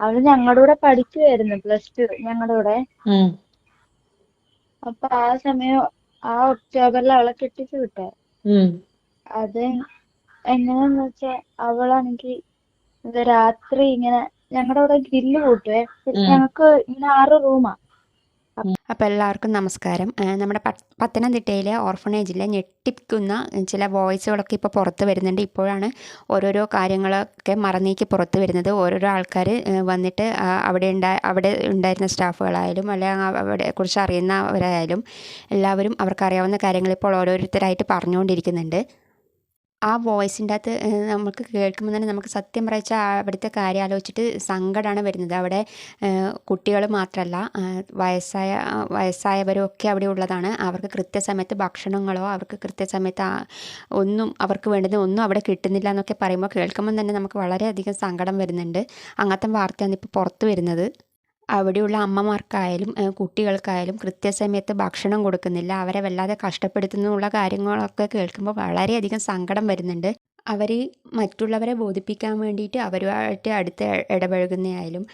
അവൾ ഞങ്ങളുടെ കൂടെ പഠിക്കുവായിരുന്നു പ്ലസ് ടു ഞങ്ങളുടെ കൂടെ. അപ്പൊ ആ സമയം ആ ഒക്ടോബറിൽ അവളെ കെട്ടിച്ചു വിട്ടെ അത് എങ്ങനെയാന്ന് വെച്ചാ അവളാണെങ്കി രാത്രി ഇങ്ങനെ ഞങ്ങളുടെ അവിടെ ഗ്രില്ല് കൂട്ടുവേ. ഞങ്ങക്ക് ഇങ്ങനെ ആറ് റൂമാ. അപ്പോൾ എല്ലാവർക്കും നമസ്കാരം. നമ്മുടെ പത്ത് പത്തനംതിട്ടയിലെ ഓർഫണേജിലെ ഞെട്ടിക്കുന്ന ചില വോയിസുകളൊക്കെ ഇപ്പോൾ പുറത്ത് വരുന്നുണ്ട്. ഇപ്പോഴാണ് ഓരോരോ കാര്യങ്ങളൊക്കെ മറന്നേക്ക് പുറത്ത് വരുന്നത്. ഓരോരോ ആൾക്കാർ വന്നിട്ട് അവിടെ ഉണ്ടായ അവിടെ ഉണ്ടായിരുന്ന സ്റ്റാഫുകളായാലും അല്ലെങ്കിൽ അവിടെ കുറിച്ച് അറിയുന്നവരായാലും എല്ലാവരും അവർക്കറിയാവുന്ന കാര്യങ്ങൾ ഇപ്പോൾ ഓരോരുത്തരായിട്ട് പറഞ്ഞുകൊണ്ടിരിക്കുന്നുണ്ട്. ആ വോയിസിന്റെ അകത്ത് നമുക്ക് കേൾക്കുമ്പോൾ തന്നെ നമുക്ക് സത്യം പറയിച്ചാൽ അവിടുത്തെ കാര്യം ആലോചിച്ചിട്ട് സങ്കടമാണ് വരുന്നത്. അവിടെ കുട്ടികൾ മാത്രമല്ല വയസ്സായ വയസ്സായവരും ഒക്കെ അവിടെ ഉള്ളതാണ്. അവർക്ക് കൃത്യസമയത്ത് ഭക്ഷണങ്ങളോ അവർക്ക് കൃത്യസമയത്ത് ഒന്നും അവർക്ക് വേണ്ടത് ഒന്നും അവിടെ കിട്ടുന്നില്ല എന്നൊക്കെ പറയുമ്പോൾ കേൾക്കുമ്പോൾ തന്നെ നമുക്ക് വളരെയധികം സങ്കടം വരുന്നുണ്ട്. അങ്ങനത്തെ വാർത്തയാണ് ഇപ്പോൾ പുറത്ത് വരുന്നത്. അവിടെയുള്ള അമ്മമാർക്കായാലും കുട്ടികൾക്കായാലും കൃത്യസമയത്ത് ഭക്ഷണം കൊടുക്കുന്നില്ല. അവരെ വല്ലാതെ കഷ്ടപ്പെടുത്തുന്നുള്ള കാര്യങ്ങളൊക്കെ കേൾക്കുമ്പോൾ വളരെയധികം സങ്കടം വരുന്നുണ്ട്. അവർ മറ്റുള്ളവരെ ബോധിപ്പിക്കാൻ വേണ്ടിയിട്ട് അവരുമായിട്ട് അടുത്ത് ഇടപഴകുന്നതായാലും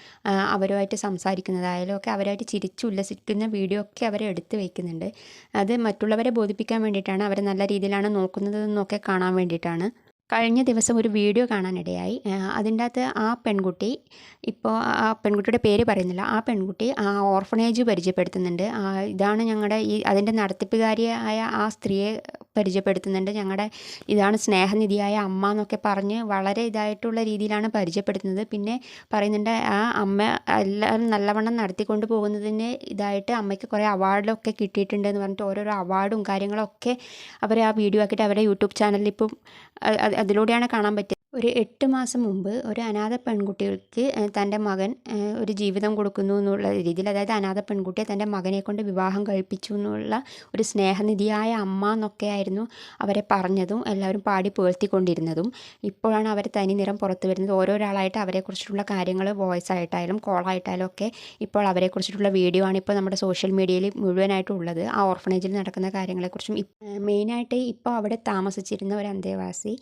അവരുമായിട്ട് സംസാരിക്കുന്നതായാലും ഒക്കെ അവരായിട്ട് ചിരിച്ചുല്ലസിക്കുന്ന വീഡിയോ ഒക്കെ അവർ എടുത്തു വയ്ക്കുന്നുണ്ട് അത് മറ്റുള്ളവരെ ബോധിപ്പിക്കാൻ വേണ്ടിയിട്ടാണ് അവരെ നല്ല രീതിയിലാണ് നോക്കുന്നത് എന്നൊക്കെ കാണാൻ വേണ്ടിയിട്ടാണ്. കഴിഞ്ഞ ദിവസം ഒരു വീഡിയോ കാണാനിടയായി. അതിന്റെ അകത്ത് ആ പെൺകുട്ടി ഇപ്പോൾ ആ പെൺകുട്ടിയുടെ പേര് പറയുന്നില്ല. ആ പെൺകുട്ടി ആ ഓർഫണേജ് പരിചയപ്പെടുത്തുന്നുണ്ട്. ആ, ഇതാണ് ഞങ്ങളുടെ ഈ അതിന്റെ നടത്തിപ്പുകാരിയായ ആ സ്ത്രീയെ പരിചയപ്പെടുത്തുന്നുണ്ട്. ഞങ്ങളുടെ ഇതാണ് സ്നേഹനിധിയായ അമ്മ എന്നൊക്കെ പറഞ്ഞ് വളരെ ഇതായിട്ടുള്ള രീതിയിലാണ് പരിചയപ്പെടുത്തുന്നത്. പിന്നെ പറയുന്നുണ്ട് ആ അമ്മ എല്ലാവരും നല്ലവണ്ണം നടത്തിക്കൊണ്ട് പോകുന്നതിന് ഇതായിട്ട് അമ്മയ്ക്ക് കുറേ അവാർഡൊക്കെ കിട്ടിയിട്ടുണ്ട് എന്ന് പറഞ്ഞിട്ട് ഓരോരോ അവാർഡും കാര്യങ്ങളൊക്കെ അവർ ആ വീഡിയോ ആക്കിയിട്ട് അവരുടെ യൂട്യൂബ് ചാനലിൽ ഇപ്പം അതിലൂടെയാണ് കാണാൻ പറ്റിയത് ഒരു എട്ട് മാസം മുമ്പ് ഒരു അനാഥ പെൺകുട്ടികൾക്ക് തന്റെ മകൻ ഒരു ജീവിതം കൊടുക്കുന്നു എന്നുള്ള രീതിയിൽ അതായത് അനാഥ പെൺകുട്ടിയെ തന്റെ മകനെ കൊണ്ട് വിവാഹം കഴിപ്പിച്ചു എന്നുള്ള ഒരു സ്നേഹനിധിയായ അമ്മ എന്നൊക്കെയായിരുന്നു അവരെ പറഞ്ഞതും എല്ലാവരും പാടി പുകഴ്ത്തിക്കൊണ്ടിരുന്നതും. ഇപ്പോഴാണ് അവർ തനി നിറം പുറത്തു വരുന്നത്. ഓരോരാളായിട്ട് അവരെക്കുറിച്ചിട്ടുള്ള കാര്യങ്ങൾ വോയിസ് ആയിട്ടായാലും കോളായിട്ടായാലും ഒക്കെ ഇപ്പോൾ അവരെക്കുറിച്ചിട്ടുള്ള വീഡിയോ ആണ് ഇപ്പോൾ നമ്മുടെ സോഷ്യൽ മീഡിയയിൽ മുഴുവനായിട്ടും ഉള്ളത്. ആ ഓർഫണേജിൽ നടക്കുന്ന കാര്യങ്ങളെക്കുറിച്ചും മെയിനായിട്ട് ഇപ്പോൾ അവിടെ താമസിച്ചിരുന്ന ഒരു അന്തേവാസി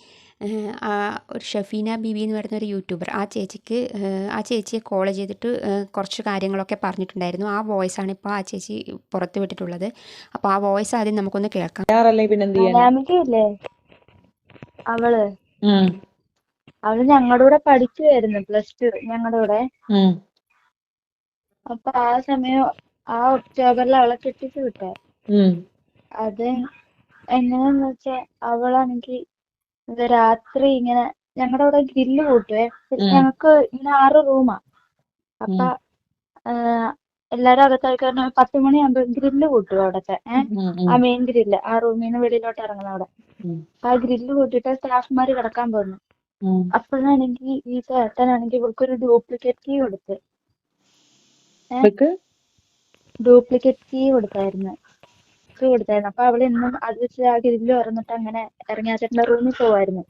ഒരു ഷഫീന ബിബി എന്ന് പറയുന്ന ഒരു യൂട്യൂബർ. ആ ചേച്ചിക്ക് ആ ചേച്ചിയെ കോൾ ചെയ്തിട്ട് കുറച്ച് കാര്യങ്ങളൊക്കെ പറഞ്ഞിട്ടുണ്ടായിരുന്നു. ആ വോയിസ് ആണ് ഇപ്പോൾ ആ ചേച്ചി പുറത്ത് വിട്ടിട്ടുള്ളത്. അപ്പോൾ ആ വോയിസ് ആദ്യം നമുക്കൊന്ന് കേൾക്കാം. അവൾ. അവൾ ഞങ്ങളുടെ കൂടെ പഠിക്കുവായിരുന്നു പ്ലസ് ടു ഞങ്ങളുടെ കൂടെ. അപ്പൊ ആ സമയം ആ ഒക്ടോബറിൽ അവളെ കെട്ടിച്ചു വിട്ടെ. അത് എങ്ങനെയാന്ന് വെച്ചാ അവളാണെങ്കി രാത്രി ഇങ്ങനെ ഞങ്ങളുടെ അവിടെ ഗ്രില്ല് കൂട്ടുവേ. ഞങ്ങക്ക് ഇങ്ങനെ ആറ് റൂമാ. അപ്പൊ എല്ലാരും അകത്തായി കാരണം പത്ത് മണിയാകുമ്പോ ഗ്രില്ല് കൂട്ടും അവിടത്തെ. ഏഹ് ആ മെയിൻ ഗ്രില്ല് ആ റൂമിൽ നിന്ന് വെളിയിലോട്ട് ഇറങ്ങുന്ന അവിടെ. ആ ഗ്രില്ല് കൂട്ടിട്ട് സ്റ്റാഫ്മാര് കിടക്കാൻ പോകുന്നു ഉം. അപ്പോഴാണെങ്കിൽ ഈ ചേട്ടനാണെങ്കിൽ ഒരു ഡ്യൂപ്ലിക്കേറ്റ് കീ കൊടുത്ത്. ഡ്യൂപ്ലിക്കേറ്റ് കീ കൊടുത്തായിരുന്നു. കീ കൊടുത്തായിരുന്നു. അപ്പൊ അവൾ ഇന്നും അത് വെച്ച് ആ ഗ്രില്ല് തുറന്നിട്ട് അങ്ങനെ ഇറങ്ങി ആ ചേട്ടന്റെ റൂമിൽ പോവായിരുന്നു.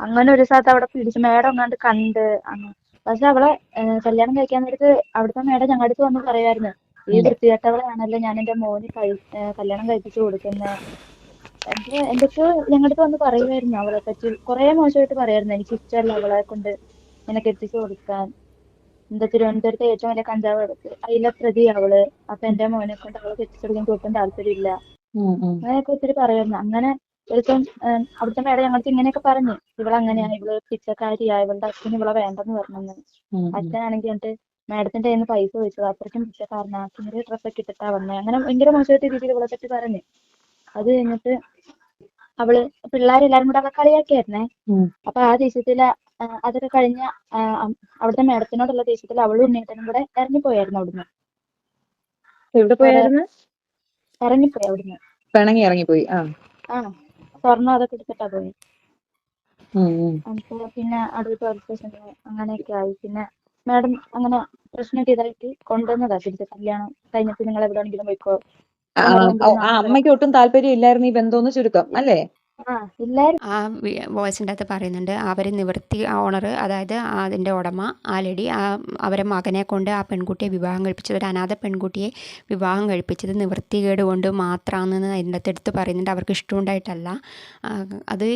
അങ്ങനെ ഒരു സ്ഥലത്ത് അവിടെ പിടിച്ചു മേഡം എങ്ങാണ്ട് കണ്ട് അങ്ങനെ പക്ഷെ അവളെ കല്യാണം കഴിക്കാൻ നേരത്ത് അവിടുത്തെ മേഡം ഞങ്ങളുടെ അടുത്ത് വന്ന് പറയുമായിരുന്നു ഈ വൃത്തികെട്ടവളാണല്ലോ ഞാൻ എന്റെ മോന് കഴി കല്യാണം കഴിപ്പിച്ചു കൊടുക്കുന്നത് എന്റെ എന്തൊക്കെയോ ഞങ്ങളുടെ അടുത്ത് വന്ന് പറയുമായിരുന്നു അവളെ പറ്റി. കുറെ മോശമായിട്ട് പറയായിരുന്നു എനിക്ക് ഇഷ്ടമല്ല അവളെ കൊണ്ട് ഇങ്ങനെ കെട്ടിച്ചു കൊടുക്കാൻ. എന്താ തിരുവനന്തപുരത്തെ ഏറ്റവും വലിയ കഞ്ചാവ് എടുത്ത് അതിലെ പ്രതി അവൾ. അപ്പൊ എന്റെ മോനെ കൊണ്ട് അവളെ കെട്ടിച്ചു കൊടുക്കാൻ താല്പര്യമില്ല. അങ്ങനെയൊക്കെ ഒത്തിരി പറയുമായിരുന്നു അങ്ങനെ ഏഹ് അവിടുത്തെ മേഡം ഞങ്ങൾക്ക് ഇങ്ങനെയൊക്കെ പറഞ്ഞു. ഇവളങ്ങനെയാ ഇവൾ പിച്ചക്കാരിയാ ഇവളുടെ അച്ഛൻ ഇവളെ വേണ്ടെന്ന് പറഞ്ഞെന്ന്. അച്ഛനാണെങ്കിൽ എന്നിട്ട് മാഡത്തിന്റെ കയ്യിൽ നിന്ന് പൈസ ചോദിച്ചത് അത്രയ്ക്കും പിച്ചക്കാരനാ അച്ഛന്റെ ഡ്രസ്സൊക്കെ ഇട്ടിട്ടാ വന്നത് അങ്ങനെ ഭയങ്കര മോശമായിട്ട് രീതിയിൽ ഇവളെ പറ്റി പറഞ്ഞു. അത് കഴിഞ്ഞിട്ട് അവൾ പിള്ളേരെല്ലാരും കൂടെ അവളെ കളിയാക്കിയായിരുന്നേ. അപ്പൊ ആ ദേഷ്യത്തിൽ അതൊക്കെ കഴിഞ്ഞ അവിടുത്തെ മേഡത്തിനോടുള്ള ദേഷ്യത്തിൽ അവളും ഉണ്ണിയേട്ടനും കൂടെ ഇറങ്ങിപ്പോയായിരുന്നു അവിടുന്ന്. എവിടെ പോയായിരുന്നു? ഇറങ്ങിപ്പോയി അവിടുന്ന്. പിണങ്ങി ഇറങ്ങിപ്പോയി ആ. ആ. സ്വർണം അതൊക്കെ എടുത്തിട്ടാ പോയി. ഉം ഉം. അപ്പൊ പിന്നെ അടുത്ത പോലീസ് സ്റ്റേഷനിൽ അങ്ങനെയൊക്കെ ആയി. പിന്നെ മാഡം അങ്ങനെ പ്രശ്നമൊക്കെ ഇതായിട്ട് കൊണ്ടുവന്നതാ. തിരിച്ച് കല്യാണം കഴിഞ്ഞിട്ട് നിങ്ങൾ എവിടെയാണെങ്കിലും പോയിക്കോ അമ്മയ്ക്ക് ഒട്ടും താല്പര്യം ഇല്ലായിരുന്നു ഈ ബന്ധമെന്ന് ചുരുക്കം അല്ലേ? ആ ആ വോയിസിന്റെ അകത്ത് പറയുന്നുണ്ട് അവർ നിവൃത്തി ഓണർ അതായത് അതിന്റെ ഉടമ ആ ആ അവരെ മകനെ കൊണ്ട് ആ പെൺകുട്ടിയെ വിവാഹം കഴിപ്പിച്ചത് ഒരു അനാഥ പെൺകുട്ടിയെ വിവാഹം കഴിപ്പിച്ചത് നിവൃത്തികേട് കൊണ്ട് മാത്രമാണെന്ന് അതിന്റെ അകത്ത് എടുത്ത് പറയുന്നുണ്ട്. അവർക്ക് ഇഷ്ടമുണ്ടായിട്ടല്ല. അത്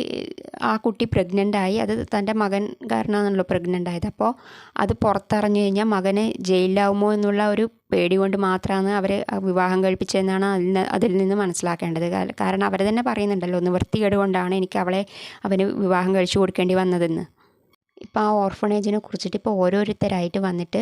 ആ കുട്ടി പ്രഗ്നന്റ് ആയി അത് തന്റെ മകൻ കാരണമാണല്ലോ പ്രഗ്നന്റ് ആയത് അപ്പോൾ അത് പുറത്തറിഞ്ഞു കഴിഞ്ഞാൽ മകന് ജയിലിലാവുമോ എന്നുള്ള ഒരു പേടി കൊണ്ട് മാത്രമാണ് അവർ വിവാഹം കഴിപ്പിച്ചതെന്നാണ് അതിൽ നിന്ന് അതിൽ നിന്ന് മനസ്സിലാക്കേണ്ടത്. കാരണം അവർ തന്നെ പറയുന്നുണ്ടല്ലോ നിവൃത്തികേട് കൊണ്ടാണ് എനിക്ക് അവളെ അവന് വിവാഹം കഴിച്ചു കൊടുക്കേണ്ടി വന്നതെന്ന്. ഇപ്പോൾ ആ ഓർഫണേജിനെ കുറിച്ചിട്ട് ഇപ്പോൾ ഓരോരുത്തരായിട്ട് വന്നിട്ട്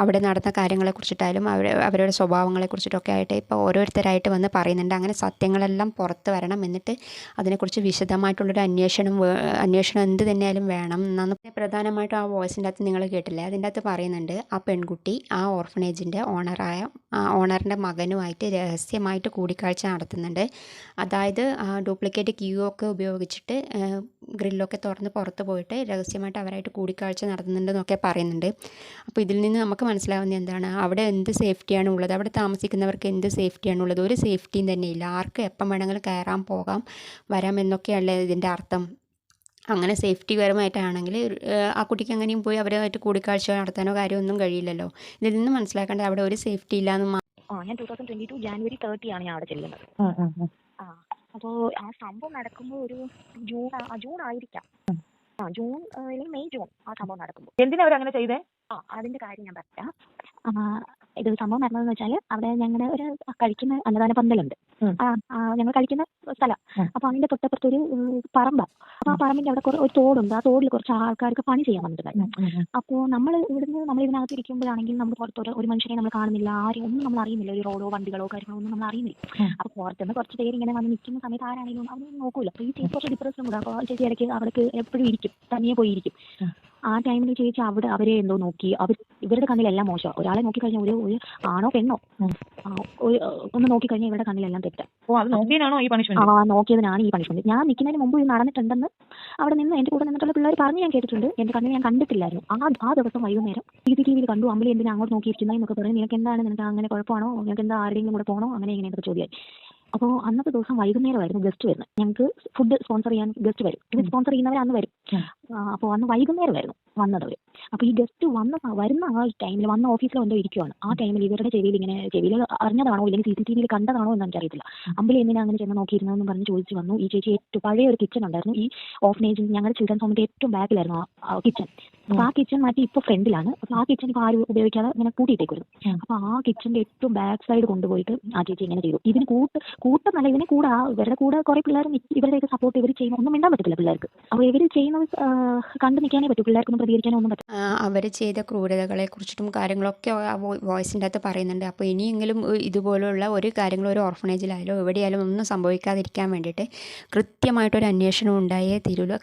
അവിടെ നടന്ന കാര്യങ്ങളെക്കുറിച്ചിട്ടായാലും അവർ അവരുടെ സ്വഭാവങ്ങളെക്കുറിച്ചിട്ടൊക്കെ ആയിട്ട് ഇപ്പോൾ ഓരോരുത്തരായിട്ട് വന്ന് പറയുന്നുണ്ട്. അങ്ങനെ സത്യങ്ങളെല്ലാം പുറത്ത് വരണം. എന്നിട്ട് അതിനെക്കുറിച്ച് വിശദമായിട്ടുള്ളൊരു അന്വേഷണം അന്വേഷണം എന്ത് തന്നെയായാലും വേണം എന്നാണ് പ്രധാനമായിട്ടും ആ വോയിസിന്റെ അകത്ത് നിങ്ങൾ കേട്ടില്ലേ? അതിന്റെ അകത്ത് പറയുന്നുണ്ട് ആ പെൺകുട്ടി ആ ഓർഫണേജിന്റെ ഓണറായ ഓണറിന്റെ മകനുമായിട്ട് രഹസ്യമായിട്ട് കൂടിക്കാഴ്ച നടത്തുന്നുണ്ട്. അതായത് ആ ഡ്യൂപ്ലിക്കേറ്റ് ക്യൂ ഒക്കെ ഉപയോഗിച്ചിട്ട് ഗ്രില്ലൊക്കെ തുറന്ന് പുറത്ത് പോയിട്ട് രഹസ്യമായിട്ട് അവരായിട്ട് കൂടിക്കാഴ്ച നടത്തുന്നുണ്ടെന്നൊക്കെ പറയുന്നുണ്ട്. അപ്പോൾ ഇതിൽ നിന്ന് നമുക്ക് മനസ്സിലാവുന്നത് എന്താണ്? അവിടെ എന്ത് സേഫ്റ്റിയാണ് ഉള്ളത്? അവിടെ താമസിക്കുന്നവർക്ക് എന്ത് സേഫ്റ്റിയാണ് ഉള്ളത്? ഒരു സേഫ്റ്റിയും തന്നെ ഇല്ല. ആർക്ക് എപ്പം വേണമെങ്കിലും കയറാൻ പോകാം വരാം എന്നൊക്കെയല്ലേ ഇതിന്റെ അർത്ഥം. അങ്ങനെ സേഫ്റ്റി പരമായിട്ടാണെങ്കിൽ ആ കുട്ടിക്ക് അങ്ങനെയും പോയി അവരുമായിട്ട് കൂടിക്കാഴ്ച നടത്താനോ കാര്യമൊന്നും കഴിയില്ലല്ലോ. ഇതിൽ നിന്ന് മനസ്സിലാക്കേണ്ടത് അവിടെ ഒരു സേഫ്റ്റി ഇല്ലാന്ന് എന്ന് ആ ഞാൻ two thousand twenty two January thirty ആണ് ഞാൻ അവിടെ ചെല്ലുന്നത്. ആ ആ അപ്പോൾ സംഭവം നടക്കുമ്പോൾ ഒരു ജൂൺ ആ- ജൂൺ ആയിരിക്കാം. ആ ജൂൺ അല്ലെങ്കിൽ മെയ് ജൂൺ ആ സംഭവം നടക്കുമ്പോൾ എന്തിനാ അവരങ്ങനെ ചെയ്തേ? ആ അതിന്റെ കാര്യം ഞാൻ പറയാം. ആ, ഇത് സംഭവം നടന്നതെന്ന് വെച്ചാൽ അവിടെ ഞങ്ങളുടെ ഒരു കഴിക്കുന്ന അന്നദാന പന്തലുണ്ട് ഞങ്ങൾ കഴിക്കുന്ന സ്ഥലം. അപ്പൊ അതിന്റെ തൊട്ടപ്പുറത്ത് ഒരു പറമ്പ അപ്പൊ ആ പറമ്പിന്റെ അവിടെ ഒരു തോടുണ്ട് ആ തോടിൽ കുറച്ച് ആൾക്കാർക്ക് പണി ചെയ്യാൻ വന്നിട്ടുണ്ടായിരുന്നു അപ്പോൾ നമ്മൾ ഇവിടുന്ന് നമ്മൾ ഇതിനകത്ത് ഇരിക്കുമ്പോഴാണെങ്കിൽ നമ്മൾ പുറത്തോട് ഒരു മനുഷ്യനെ നമ്മൾ കാണുന്നില്ല ആരും ഒന്നും നമ്മൾ അറിയുന്നില്ല ഒരു റോഡോ വണ്ടികളോ കാര്യങ്ങളോ ഒന്നും നമ്മൾ അറിയുന്നില്ല അപ്പൊ പുറത്തുനിന്ന് കുറച്ച് പേര് ഇങ്ങനെ വന്ന് നിൽക്കുന്ന സമയത്ത് ആരാണെങ്കിലും അവരൊന്നും നോക്കൂല അപ്പൊ ഈ ചേച്ചി കുറച്ച് ഡിപ്രഷൻ കൂടെ അപ്പോൾ ചേച്ചി ഇടയ്ക്ക് അവിടേക്ക് എപ്പോഴും ഇരിക്കും തനിയെ പോയി ഇരിക്കും ഉം. ആ ടൈമിൽ ചേച്ചി അവിടെ അവരെ എന്തോ നോക്കി. അവർ ഇവരുടെ കണ്ണിലെല്ലാം മോശം. ഒരാളെ നോക്കി കഴിഞ്ഞാൽ ഒരു ഒരു ആണോ പെണ്ണോ? ഒന്ന് നോക്കി നോക്കിക്കഴിഞ്ഞാൽ ഇവരുടെ കണ്ണിലെല്ലാം തെറ്റാ. ഓ അത് നോക്കിയതിനാണോ ഈ ആ പണിഷ്മെന്റ് നോക്കിയതിനാണ് ഈ പണിഷ്മെന്റ് ഞാൻ നിൽക്കുന്നതിന് മുമ്പ് ഇത് നടന്നിട്ടുണ്ടെന്ന് അവിടെ നിന്ന് എന്റെ കൂടെ നിന്നിട്ടുള്ള പിള്ളേർ പറഞ്ഞ് ഞാൻ കേട്ടിട്ടുണ്ട്. എന്റെ കണ്ണിൽ ഞാൻ കണ്ടിട്ടില്ലായിരുന്നു. ആ ആ ദിവസം വൈകുന്നേരം സി സി ടി വിയിൽ കണ്ടു. അമ്പലി എന്തിനാ അങ്ങോട്ട് നോക്കിയിരിക്കുന്നത് എന്നൊക്കെ പറഞ്ഞ്. നിനക്ക് എന്താണ് നിനക്ക് അങ്ങനെ കുഴപ്പമാണോ? നിനക്ക് എന്താ ആരുടെയും കൂടെ പോകണോ അങ്ങനെ ഇങ്ങനെ എന്നൊക്കെ ചോദ്യമായി. അപ്പോൾ അന്നത്തെ ദിവസം വൈകുന്നേരമായിരുന്നു ഗസ്റ്റ് വരുന്നത്. ഞങ്ങൾക്ക് ഫുഡ് സ്പോൺസർ ചെയ്യാൻ ഗസ്റ്റ് വരും. ഇത് സ്പോൺസർ ചെയ്യുന്നവർ അന്ന് വരും. അപ്പോൾ അന്ന് വൈകുന്നേരമായിരുന്നു വന്നത് അവർ അപ്പോൾ ഈ ഗസ്റ്റ് വന്ന വരുന്ന ആ ടൈമിൽ വന്ന ഓഫീസിൽ വന്നോ ഇരിക്കുവാണ്. ആ ടൈമിൽ ഇവരുടെ ചെവിയിൽ ഇങ്ങനെ ചെവിയിൽ അറിഞ്ഞതാണോ ഇല്ലെങ്കിൽ സി സി ടി വിയിൽ കണ്ടതാണോ എന്ന് എനിക്കറിയത്തില്ല. അമ്പലി എന്തിനാ അങ്ങനെ ചെന്ന് നോക്കിയിരുന്നതെന്ന് പറഞ്ഞ് ചോദിച്ചു വന്നു. ഈ ചേച്ചി ഏറ്റവും പഴയ ഒരു കിച്ചൺ ഉണ്ടായിരുന്നു. ഈ ഓഫനേജ് ഞങ്ങളുടെ ചിൽഡ്രൻസ് ഹോമിന്റെ ഏറ്റവും ബാക്കിലായിരുന്നു ആ കിച്ചൺ അപ്പൊ ആ കിച്ചൺ മാറ്റി ഇപ്പോൾ ഫ്രണ്ടിലാണ്. അപ്പൊ ആ കിച്ചൺ ഇപ്പൊ ആരും ഉപയോഗിക്കാതെ ഇങ്ങനെ കൂട്ടിയിട്ടേക്കുള്ളൂ അപ്പോൾ അപ്പൊ ആ കിച്ചന്റെ ഏറ്റവും ബാക്ക് സൈഡ് കൊണ്ടുപോയിട്ട് ആ ചേച്ചി ഇങ്ങനെ ചെയ്തു. ഇതിന് കൂട്ട് കൂട്ടമല്ല ഇതിന് കൂടെ ആ ഇവരുടെ കൂടെ കുറെ പിള്ളേർ ഇവരുടെയൊക്കെ സപ്പോർട്ട് ഇവർ ചെയ്യുന്ന ഒന്നും മിണ്ടാൻ പറ്റത്തില്ല പിള്ളേർക്ക്. അപ്പൊ ഇവർ ചെയ്യുന്നത് കണ്ടു നിൽക്കാനേ പറ്റൂ. പിള്ളേർക്കൊന്നും പ്രതികരിക്കാനോ ഒന്നും അവർ ചെയ്ത ക്രൂരതകളെ കുറിച്ചിട്ടും കാര്യങ്ങളൊക്കെ ആ വോയിസിന്റെ അകത്ത് പറയുന്നുണ്ട്. അപ്പോൾ ഇനിയെങ്കിലും ഇതുപോലുള്ള ഒരു കാര്യങ്ങളും ഒരു ഓർഫണേജിലായാലും എവിടെയായാലും ഒന്നും സംഭവിക്കാതിരിക്കാൻ വേണ്ടിയിട്ട് കൃത്യമായിട്ടൊരു അന്വേഷണം ഉണ്ടായേ തീരുള്ളൂ.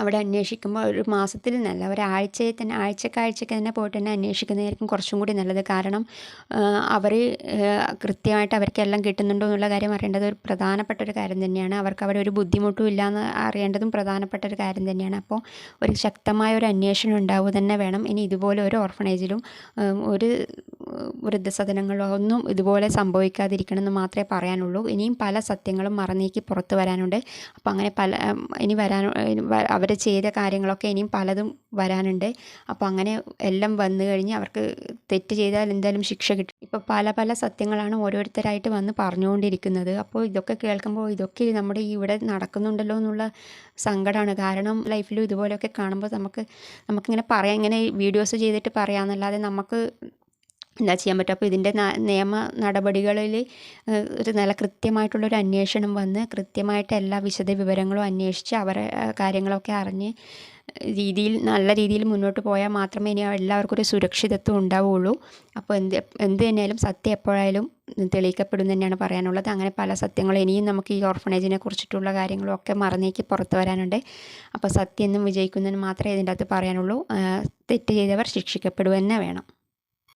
അവിടെ അന്വേഷിക്കുമ്പോൾ ഒരു മാസത്തിൽ നല്ല ഒരാഴ്ചയെ തന്നെ ആഴ്ചക്കാഴ്ചക്ക് തന്നെ പോയിട്ട് തന്നെ അന്വേഷിക്കുന്നതായിരിക്കും കുറച്ചും കൂടി നല്ലത്. കാരണം അവർ കൃത്യമായിട്ട് അവർക്കെല്ലാം കിട്ടുന്നുണ്ടോ എന്നുള്ള കാര്യം അറിയേണ്ടത് ഒരു പ്രധാനപ്പെട്ട ഒരു കാര്യം തന്നെയാണ്. അവർക്ക് അവിടെ ഒരു ബുദ്ധിമുട്ടും ഇല്ലയെന്ന് അറിയേണ്ടതും പ്രധാനപ്പെട്ട ഒരു കാര്യം തന്നെയാണ്. അപ്പോൾ ഒരു ശക്തമായ ഒരു അന്വേഷണം ഉണ്ടാവുക തന്നെ വേണം. ഇനി ഇതുപോലെ ഒരു ഓർഫണേജിലും ഒരു വൃദ്ധസദനങ്ങളോ ഒന്നും ഇതുപോലെ സംഭവിക്കാതിരിക്കണം എന്ന് മാത്രമേ പറയാനുള്ളൂ. ഇനിയും പല സത്യങ്ങളും മറന്നീക്കി പുറത്തു വരാനുണ്ട്. അപ്പോൾ അങ്ങനെ പല ഇനി വരാൻ അവർ ചെയ്ത കാര്യങ്ങളൊക്കെ ഇനിയും പലതും വരാനുണ്ട്. അപ്പോൾ അങ്ങനെ എല്ലാം വന്നു കഴിഞ്ഞ് അവർക്ക് തെറ്റ് ചെയ്താൽ എന്തായാലും ശിക്ഷ കിട്ടും. ഇപ്പോൾ പല പല സത്യങ്ങളാണ് ഓരോരുത്തരായിട്ട് വന്ന് പറഞ്ഞുകൊണ്ടിരിക്കുന്നത്. അപ്പോൾ ഇതൊക്കെ കേൾക്കുമ്പോൾ ഇതൊക്കെ നമ്മുടെ ഇവിടെ നടക്കുന്നുണ്ടല്ലോ എന്നുള്ള സങ്കടമാണ് കാരണം ലൈഫിലും ഇതുപോലെയൊക്കെ കാണുമ്പോൾ നമുക്ക് നമുക്കിങ്ങനെ പറയാം ഇങ്ങനെ വീഡിയോസ് ചെയ്തിട്ട് പറയാമെന്നല്ലാതെ നമുക്ക് എന്താ ചെയ്യാൻ പറ്റും? അപ്പോൾ ഇതിന്റെ നിയമ നടപടികളിൽ ഒരു നല്ല കൃത്യമായിട്ടുള്ളൊരു അന്വേഷണം വന്ന് കൃത്യമായിട്ട് എല്ലാ വിശദ വിവരങ്ങളും അന്വേഷിച്ച് അവരെ കാര്യങ്ങളൊക്കെ അറിഞ്ഞ് രീതിയിൽ നല്ല രീതിയിൽ മുന്നോട്ട് പോയാൽ മാത്രമേ ഇനി എല്ലാവർക്കും ഒരു സുരക്ഷിതത്വം ഉണ്ടാവുകയുള്ളൂ അപ്പോൾ എന്ത് എന്ത് തന്നെയായാലും സത്യം എപ്പോഴായാലും തെളിയിക്കപ്പെടും തന്നെയാണ് പറയാനുള്ളത്. അങ്ങനെ പല സത്യങ്ങളും ഇനിയും നമുക്ക് ഈ ഓർഫണേജിനെ കുറിച്ചിട്ടുള്ള കാര്യങ്ങളും ഒക്കെ മറന്നേക്ക് പുറത്തു വരാനുണ്ട്. അപ്പോൾ സത്യം എന്നും വിജയിക്കുന്നതിന് മാത്രമേ ഇതിന്റെ അകത്ത് പറയാനുള്ളൂ. തെറ്റ് ചെയ്തവർ ശിക്ഷിക്കപ്പെടുക തന്നെ വേണം.